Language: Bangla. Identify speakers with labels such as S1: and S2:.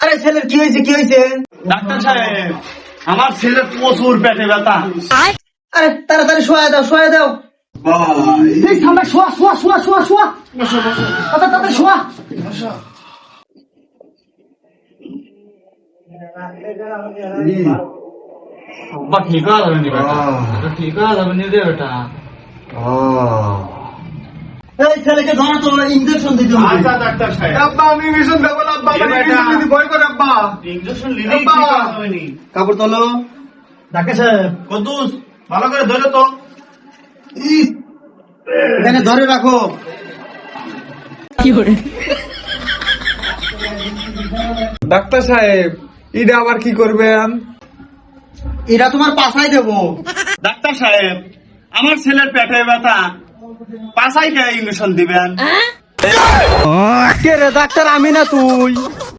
S1: আরে ছেলের কি হয়েছে কি হয়েছে?
S2: ডাক্তার সাহেব আমার ছেলে প্রচুর পেটে ব্যথা।
S1: আরে তাড়াতাড়ি শোয়া দাও শোয়া দাও। এই সামনে শোয়া শোয়া শোয়া শোয়া শোয়া। তাড়াতাড়ি তাড়াতাড়ি শোয়া।
S3: ঠিক বেটা? ঠিক নি রে বেটা?
S1: ছেলেকে ধরো তো ইঞ্জেকশন দিতে হবে।
S2: আচ্ছা ডাক্তার সাহেব।
S4: আব্বা আমি দেবো না আব্বা আমার
S2: বেটা।
S4: ইংরেজি ভয় করে আব্বা।
S2: ইঞ্জেকশন। হবে নি
S1: কাপড় তোলো। ডাকে সাহেব
S2: কদ্দুস ভালো করে ধরে তো।
S1: এখানে ধরে রাখো।
S4: ডাক্তার সাহেব এটা আবার কি করবেন?
S1: এরা তোমার পাশাই দেবো।
S2: ডাক্তার সাহেব আমার ছেলের পেটে ব্যথা। পাশাই কে ইঞ্জেকশন দিবেন।
S1: কে রে ডাক্তার আমি না তুই?